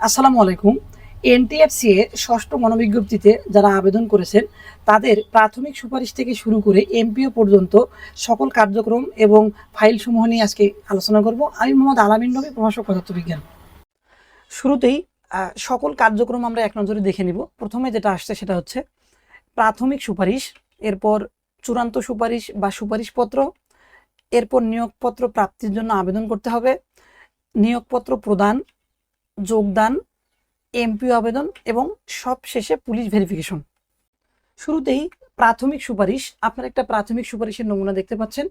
আসসালামু আলাইকুম। এনটিএফসি এর ষষ্ঠ গণবিজ্ঞপ্তিতে যারা আবেদন করেছেন, তাদের প্রাথমিক সুপারিশ থেকে শুরু করে এমপিও পর্যন্ত সকল কার্যক্রম এবং ফাইল সমূহ নিয়ে আজকে আলোচনা করব। আমি মোহাম্মদ আলামিন নবী, প্রভাষক পদার্থবিজ্ঞান। শুরুতেই সকল কার্যক্রম আমরা এক নজরে দেখে নিব। প্রথমে যেটা আসছে সেটা হচ্ছে প্রাথমিক সুপারিশ, এরপর চূড়ান্ত সুপারিশ বা সুপারিশপত্র, এরপর নিয়োগপত্র প্রাপ্তির জন্য আবেদন করতে হবে, নিয়োগপত্র প্রদান যোগদান এমপিও আবেদন এবং সব শেষে পুলিশ ভেরিফিকেশন শুরুতেই প্রাথমিক সুপারিশ, আপনার একটা প্রাথমিক সুপারিশের নমুনা দেখতে পাচ্ছেন।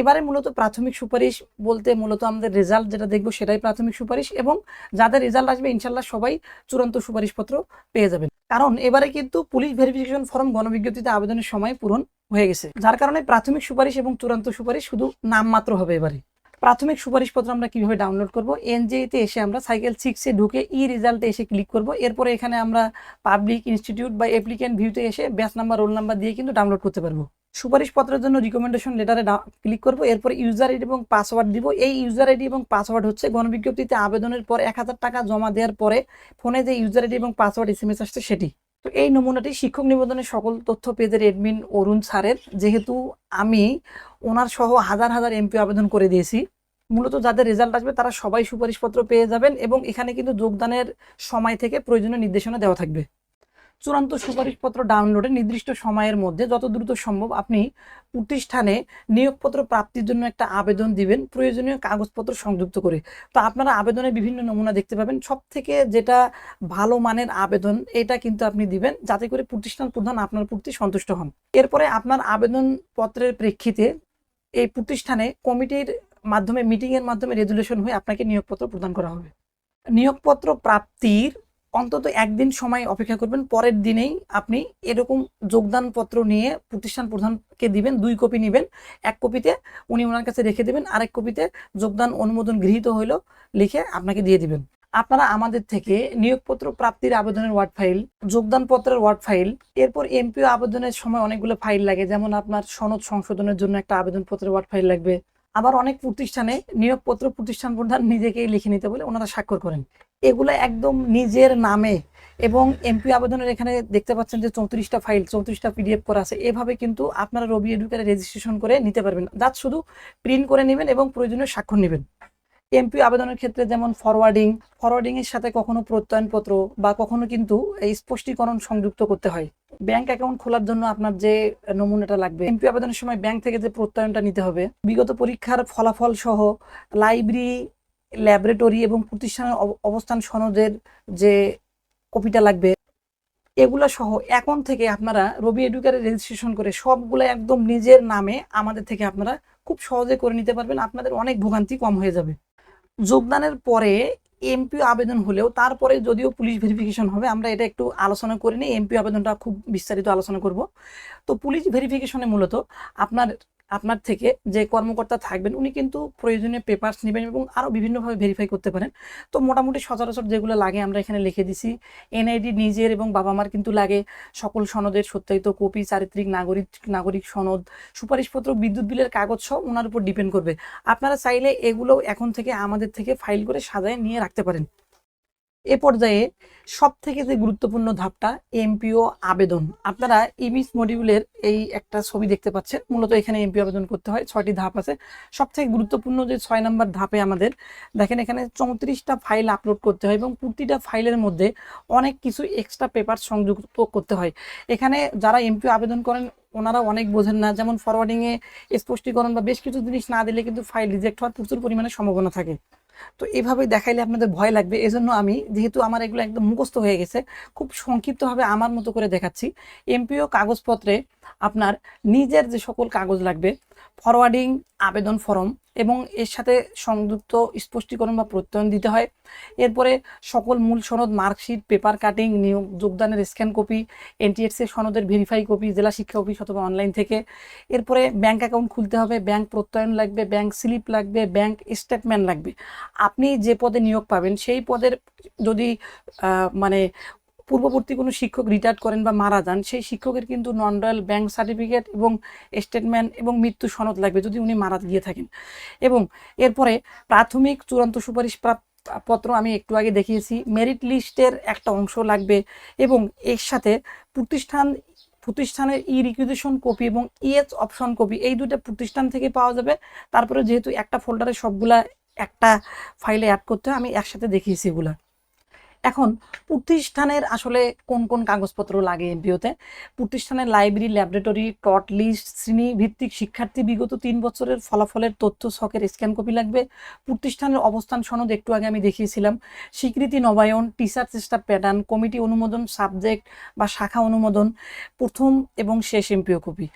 এবারে মূলত প্রাথমিক সুপারিশ বলতে মূলত আমাদের রেজাল্ট যেটা দেখব সেটাই প্রাথমিক সুপারিশ এবং যাদের রেজাল্ট আসবে ইনশাল্লাহ সবাই চূড়ান্ত সুপারিশপত্র পেয়ে যাবেন। কারণ এবারে কিন্তু পুলিশ ভেরিফিকেশন ফর্ম গণবিজ্ঞপ্তিতে আবেদনের সময় পূরণ হয়ে গেছে। যার কারণে প্রাথমিক সুপারিশ এবং চূড়ান্ত সুপারিশ শুধু নামমাত্র হবে এবারে। প্রাথমিক সুপারিশপত্র আমরা কীভাবে ডাউনলোড করব? এনজেতে এসে আমরা সাইকেল সিক্সে ঢুকে ই রেজাল্টে এসে ক্লিক করব। এরপরে এখানে আমরা পাবলিক ইনস্টিটিউট বা অ্যাপ্লিক্যান্ট ভিউতে এসে ব্যাচ নাম্বার রোল নাম্বার দিয়ে কিন্তু ডাউনলোড করতে পারব। সুপারিশপত্রের জন্য রিকমেন্ডেশন লেটারে ক্লিক করব। এরপর ইউজার আইডি এবং পাসওয়ার্ড দিব। এই ইউজার আইডি এবং পাসওয়ার্ড হচ্ছে গণবিজ্ঞপ্তিতে আবেদনের পর এক হাজার টাকা জমা দেওয়ার পরে ফোনে যে ইউজার আইডি এবং পাসওয়ার্ড এস এম এস আসছে সেটি। তো এই নমুনাটি শিক্ষক নিবেদনের সকল তথ্য পেজের এডমিন অরুণ স্যারের। যেহেতু আমি ওনার সহ হাজার হাজার এমপি আবেদন করে দিয়েছি। মূলত যাদের রেজাল্ট আসবে তারা সবাই সুপারিশপত্র পেয়ে যাবেন এবং এখানে কিন্তু যোগদানের সময় থেকে প্রয়োজনীয় নির্দেশনা দেওয়া থাকবে। চূড়ান্ত সুপারিশপত্র ডাউনলোডে নির্দিষ্ট সময়ের মধ্যে যত দ্রুত সম্ভব আপনি প্রতিষ্ঠানে নিয়োগপত্র প্রাপ্তির জন্য একটা আবেদন দিবেন, প্রয়োজনীয় কাগজপত্র সংযুক্ত করে। তো আপনারা আবেদনের বিভিন্ন নমুনা দেখতে পাবেন। সব থেকে যেটা ভালো মানের আবেদন, এটা কিন্তু আপনি দিবেন। যাতে করে প্রতিষ্ঠান প্রধান আপনার প্রতি সন্তুষ্ট হন। এরপরে আপনার আবেদন পত্রের প্রেক্ষিতে এই প্রতিষ্ঠানে কমিটির মাধ্যমে মিটিং এর মাধ্যমে রেজুলেশন হয়ে আপনাকে নিয়োগপত্র প্রদান করা হবে। নিয়োগপত্র প্রাপ্তির অন্তত একদিন সময় অপেক্ষা করবেন। পরের দিনেই আপনি এরকম যোগদান পত্র নিয়ে প্রতিষ্ঠান প্রধানকে দিবেন, দুই কপি নেবেন। এক কপিতে উনি ওনার কাছে রেখে দেবেন, আরেক কপিতে যোগদান অনুমোদন গৃহীত হইল লিখে আপনাকে দিয়ে দিবেন। আপনারা আমাদের থেকে নিয়োগপত্র প্রাপ্তির আবেদনের ওয়ার্ড ফাইল যোগদান পত্রের ওয়ার্ড ফাইল এরপর এমপিও আবেদনের সময় অনেকগুলো ফাইল লাগে। যেমন আপনার সনদ সংশোধনের জন্য একটা আবেদন পত্রের ওয়ার্ড ফাইল লাগবে। আবার অনেক প্রতিষ্ঠানে নিয়োগপত্র প্রতিষ্ঠান প্রধান নিজেকেই লিখে নিতে বলে ওনারা স্বাক্ষর করেন। এগুলো একদম নিজের নামে এবং এমপি আবেদনের এখানে দেখতে পাচ্ছেন যে চৌত্রিশটা ফাইল, চৌত্রিশটা পিডিএফ করা আছে। এভাবে কিন্তু আপনারা রবি এডুকারে রেজিস্ট্রেশন করে নিতে পারবেন যা শুধু প্রিন্ট করে নেবেন এবং প্রয়োজনীয় স্বাক্ষর নেবেন। এমপি আবেদনের ক্ষেত্রে যেমন ফরওয়ার্ডিং ফরওয়ার্ডিং এর সাথে কখনো প্রত্যয়নপত্র বা কখনো কিন্তু এই স্পষ্টীকরণ সংযুক্ত করতে হয়। ব্যাংক অ্যাকাউন্ট খোলার জন্য আপনার যে নমুনাটা লাগবে, এমপি আবেদনের সময় ব্যাংক থেকে যে প্রত্যয়নটা নিতে হবে, বিগত পরীক্ষার ফলাফল সহ লাইব্রেরি, ল্যাবরেটরি এবং প্রতিষ্ঠানের অব- অবস্থান সনদের যে কপিটা লাগবে, এগুলা সহ এখন থেকে আপনারা রবি এডুকারে রেজিস্ট্রেশন করে সবগুলো একদম নিজের নামে আমাদের থেকে আপনারা খুব সহজে করে নিতে পারবেন, আপনাদের অনেক ভোগান্তি কম হয়ে যাবে। যোগদানের পরে এমপিও আবেদন হলেও তারপরে যদিও পুলিশ ভেরিফিকেশন হবে, আমরা এটা একটু আলোচনা করে নিই। এমপিও আবেদনটা খুব বিস্তারিত আলোচনা করব। তো পুলিশ ভেরিফিকেশনে মূলত আপনার আপনার থেকে যে কর্মকর্তা থাকবেন, উনি কিন্তু প্রয়োজনীয় পেপারস নেবেন এবং আরও বিভিন্নভাবে ভেরিফাই করতে পারেন। তো মোটামুটি সচরাচর যেগুলো লাগে আমরা এখানে লিখে দিছি। এনআইডি নিজের এবং বাবা মার কিন্তু লাগে সকল সনদের সত্যায়িত কপি, চারিত্রিক নাগরিক নাগরিক সনদ, সুপারিশপত্র, বিদ্যুৎ বিলের কাগজ সহ ওনার উপর ডিপেন্ড করবে। আপনারা চাইলে এগুলো এখন থেকে আমাদের থেকে ফাইল করে সাজায় নিয়ে রাখতে পারেন। এ পর্যায়ে সব থেকে যে গুরুত্বপূর্ণ ধাপটা, এমপিও আবেদন। আপনারা ইমিস মডিউলের এই একটা ছবি দেখতে পাচ্ছেন। মূলত এখানে এমপিও আবেদন করতে হয়, ছয়টি ধাপ আছে। সব থেকে গুরুত্বপূর্ণ যে ছয় নম্বর ধাপে আমাদের, দেখেন এখানে চৌত্রিশটা ফাইল আপলোড করতে হয় এবং প্রতিটা ফাইলের মধ্যে অনেক কিছু এক্সট্রা পেপার সংযুক্ত করতে হয়। এখানে যারা এমপিও আবেদন করেন, ওনারা অনেক বোঝেন না। যেমন ফরওয়ার্ডিংয়ে স্পষ্টীকরণ বা বেশ কিছু জিনিস না দিলে কিন্তু ফাইল রিজেক্ট হওয়ার প্রচুর পরিমাণে সম্ভাবনা থাকে। তো এভাবে দেখাইলে আপনাদের ভয় লাগবে। এজন্য আমি, যেহেতু আমার এগুলো একদম মুখস্থ হয়ে গেছে, খুব সংক্ষিপ্তভাবে আমার মতো করে দেখাচ্ছি। এমপিও কাগজপত্রে আপনার নিজের যে সকল কাগজ লাগবে ফরওয়ার্ডিং আবেদন ফরম এবং এর সাথে সংযুক্ত স্পষ্টীকরণ বা প্রত্যয়ন দিতে হয়। এরপরে সকল মূল সনদ, মার্কশিট পেপার কাটিং নিয়োগ, যোগদানের স্ক্যান কপি এনটিএক্স এর সনদের ভেরিফাই কপি জেলা শিক্ষা অফিস অথবা অনলাইন থেকে। এরপরে ব্যাংক অ্যাকাউন্ট খুলতে হবে ব্যাংক প্রত্যয়ন লাগবে ব্যাংক স্লিপ লাগবে ব্যাংক স্টেটমেন্ট লাগবে। আপনি যে পদে নিয়োগ পাবেন, সেই পদের যদি মানে পূর্ববর্তী কোনো শিক্ষক রিটায়ার্ড করেন বা মারা যান, সেই শিক্ষকের কিন্তু নন রয়্যাল ব্যাংক সার্টিফিকেট এবং স্টেটমেন্ট এবং মৃত্যু সনদ লাগবে যদি উনি মারা গিয়ে থাকেন। এবং এরপরে প্রাথমিক চূড়ান্ত সুপারিশ প্রাপ্ত পত্র আমি একটু আগে দেখিয়েছি মেরিট লিস্টের একটা অংশ লাগবে এবং এর সাথে প্রতিষ্ঠান, প্রতিষ্ঠানের ই রিকুইজিশন কপি এবং ইএস অপশন কপি এই দুটা প্রতিষ্ঠান থেকে পাওয়া যাবে। তারপরে যেহেতু একটা ফোল্ডারে সবগুলা একটা ফাইলে অ্যাড করতে আমি একসাথে দেখিয়েছি এগুলা। এখন প্রতিষ্ঠানের আসলে কোন কোন কাগজপত্র লাগে এমপিওতে প্রতিষ্ঠানের লাইব্রেরি, ল্যাবরেটরি টট লিস্ট শ্রেণি ভিত্তিক শিক্ষার্থী বিগত তিন বছরের ফলাফলের তথ্য ছকের স্ক্যান কপি লাগবে। প্রতিষ্ঠানের অবস্থান সনদ একটু আগে আমি দেখিয়েছিলাম। স্বীকৃতি নবায়ন টিচার চেষ্টা প্যাটার্ন, কমিটি অনুমোদন, সাবজেক্ট বা শাখা অনুমোদন, প্রথম এবং শেষ এমপিও কপি।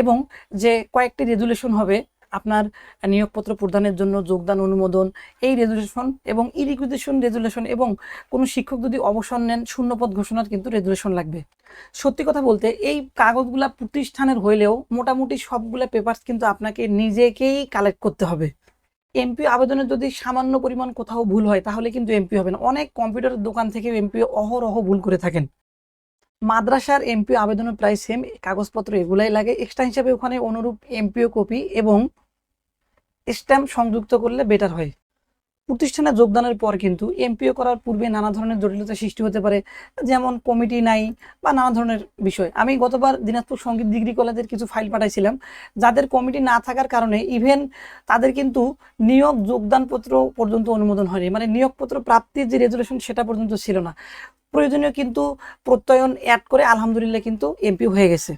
এবং যে কয়েকটি রেজুলেশন হবে আপনার নিয়োগপত্র প্রদানের জন্য যোগদান, অনুমোদন, এই রেজুলেশন এবং ই রেজুলেশন এবং কোনো শিক্ষক যদি অবসর নেন, শূন্যপদ ঘোষণার কিন্তু রেজুলেশন লাগবে। সত্যি কথা বলতে, এই কাগজগুলা প্রতিষ্ঠানের হইলেও মোটামুটি সবগুলা পেপারস কিন্তু আপনাকে নিজেকেই কালেক্ট করতে হবে। এমপি আবেদনের যদি সামান্য পরিমাণ কোথাও ভুল হয়, তাহলে কিন্তু এমপি হবে না। অনেক কম্পিউটারের দোকান থেকে এমপি অহরহ ভুল করে থাকেন। মাদ্রাসার এমপিও আবেদনের প্রায় সেম কাগজপত্র এগুলাই লাগে। এক্সট্রা হিসাবে ওখানে অনুরূপ এমপিও কপি এবং স্ট্যাম্প সংযুক্ত করলে বেটার হয়। প্রতিষ্ঠানে যোগদানের পর কিন্তু এমপিও করার পূর্বে নানা ধরনের জটিলতা সৃষ্টি হতে পারে, যেমন কমিটি নাই বা নানা ধরনের বিষয়। আমি গতবার দিনাজপুর সংগীত ডিগ্রি কলেজের কিছু ফাইল পাঠাইছিলাম, যাদের কমিটি না থাকার কারণে ইভেন তাদের কিন্তু নিয়োগ যোগদানপত্র পর্যন্ত অনুমোদন হয়নি। মানে নিয়োগপত্র প্রাপ্তির যে রেজুলেশন সেটা পর্যন্ত ছিল না। প্রয়োজনীয় কিন্তু প্রত্যয়ন অ্যাড করে আলহামদুলিল্লাহ কিন্তু এমপি হয়ে গেছে।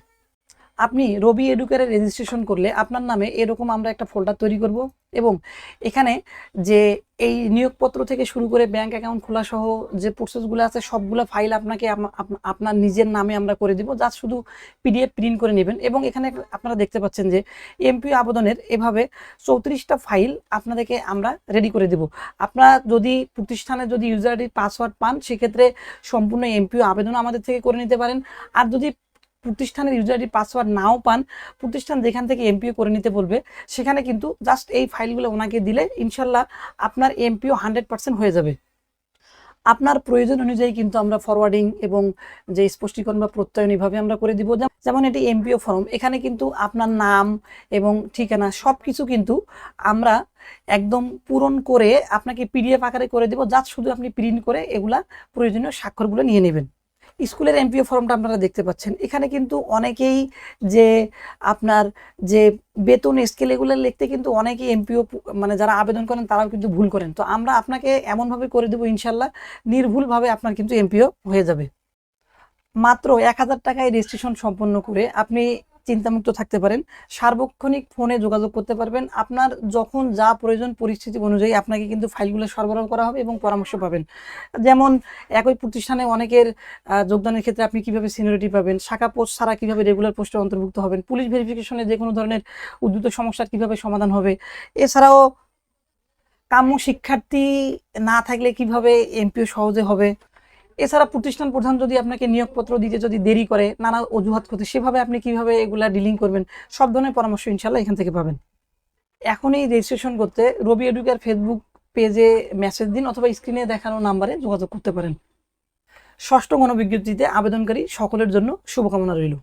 আপনি রবি এডুকেরে রেজিস্ট্রেশন করলে আপনার নামে এরকম আমরা একটা ফোল্ডার তৈরি করব এবং এখানে যে এই নিয়োগপত্র থেকে শুরু করে ব্যাংক অ্যাকাউন্ট খোলা সহ যে প্রসেসগুলো আছে সবগুলো ফাইল আপনাকে আপ- আপ- আপনার নিজের নামে আমরা করে দিব। যা শুধু পিডিএফ প্রিন্ট করে নেবেন এবং এখানে আপনারা দেখতে পাচ্ছেন যে এমপি আবেদনের এভাবে চৌত্রিশটা ফাইল আপনাদেরকে আমরা রেডি করে দেব। আপনারা যদি প্রতিষ্ঠানে যদি ইউজার আইডি পাসওয়ার্ড পান, সেক্ষেত্রে সম্পূর্ণ এমপিও আবেদন আমাদের থেকে করে নিতে পারেন। আর যদি প্রতিষ্ঠানের ইউজার আইডি পাসওয়ার্ড নাও পান, প্রতিষ্ঠান যেখান থেকে এমপিও করে নিতে বলবে, সেখানে কিন্তু জাস্ট এই ফাইলগুলো ওনাকে দিলে ইনশাল্লাহ আপনার এমপিও হান্ড্রেড পার্সেন্ট হয়ে যাবে। আপনার প্রয়োজন অনুযায়ী কিন্তু আমরা ফরওয়ার্ডিং এবং যে স্পষ্টীকরণ বা প্রত্যয়ন এভাবে আমরা করে দিব। যেমন এটি এমপিও ফর্ম এখানে কিন্তু আপনার নাম এবং ঠিকানা সব কিছু কিন্তু আমরা একদম পূরণ করে আপনাকে পিডিএফ আকারে করে দেবো যা শুধু আপনি প্রিন্ট করে এগুলা প্রয়োজনীয় স্বাক্ষরগুলো নিয়ে নেবেন। স্কুলের এমপিও ফর্মটা আপনারা দেখতে পাচ্ছেন। এখানে কিন্তু অনেকেই যে আপনার যে বেতন, স্কেল এগুলো লিখতে কিন্তু অনেকেই এমপিও মানে যারা আবেদন করেন তারাও কিন্তু ভুল করেন। তো আমরা আপনাকে এমনভাবে করে দেবো ইনশাল্লাহ, নির্ভুলভাবে আপনার কিন্তু এমপিও হয়ে যাবে। মাত্র এক হাজার টাকায় রেজিস্ট্রেশন সম্পন্ন করে আপনি চিন্তামুক্ত থাকতে পারেন। সার্বক্ষণিক ফোনে যোগাযোগ করতে পারবেন। আপনার যখন যা প্রয়োজন পরিস্থিতি অনুযায়ী আপনাকে কিন্তু ফাইলগুলো সরবরাহ করা হবে এবং পরামর্শ পাবেন। যেমন একই প্রতিষ্ঠানে অনেকের যোগদানের ক্ষেত্রে আপনি কীভাবে সিনিয়রিটি পাবেন, শাখা পোস্ট ছাড়া কীভাবে রেগুলার পোস্টে অন্তর্ভুক্ত হবেন, পুলিশ ভেরিফিকেশনে যে কোনো ধরনের উদ্ভূত সমস্যার কীভাবে সমাধান হবে। এছাড়াও কাম্য শিক্ষার্থী না থাকলে কীভাবে এমপিও সহজে হবে। এছাড়া প্রতিষ্ঠান প্রধান যদি আপনাকে নিয়োগপত্র দিতে যদি দেরি করে, নানা অজুহাত করতে, সেভাবে আপনি কীভাবে এগুলা ডিলিং করবেন? সব ধরনের পরামর্শ ইনশাল্লাহ এখান থেকে পাবেন। এখনই রেজিস্ট্রেশন করতে রবি এডুকার ফেসবুক পেজে মেসেজ দিন অথবা স্ক্রিনে দেখানো নাম্বারে যোগাযোগ করতে পারেন। ষষ্ঠ গণবিজ্ঞপ্তিতে আবেদনকারী সকলের জন্য শুভকামনা রইল।